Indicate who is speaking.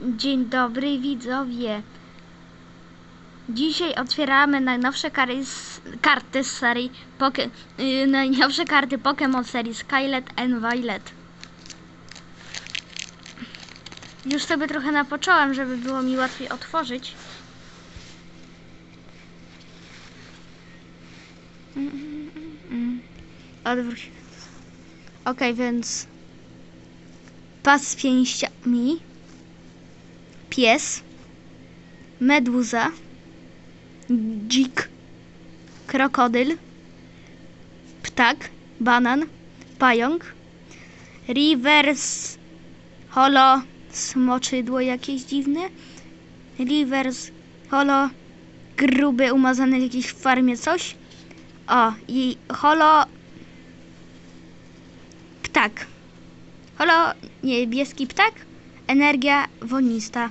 Speaker 1: Dzień dobry widzowie. Dzisiaj otwieramy najnowsze kary z, karty z serii Poke, yy, najnowsze karty Pokémon serii Skylet and Violet. Już sobie trochę napocząłem, żeby było mi łatwiej otworzyć. Odwróć. Ok, więc pas z pięściami, pies, meduza, dzik, krokodyl, ptak, banan, pająk, rivers, holo, smoczydło jakieś dziwne, rivers, holo, gruby, umazany w jakiejś farmie coś, o, i holo, ptak. Holo, niebieski ptak, energia wonista.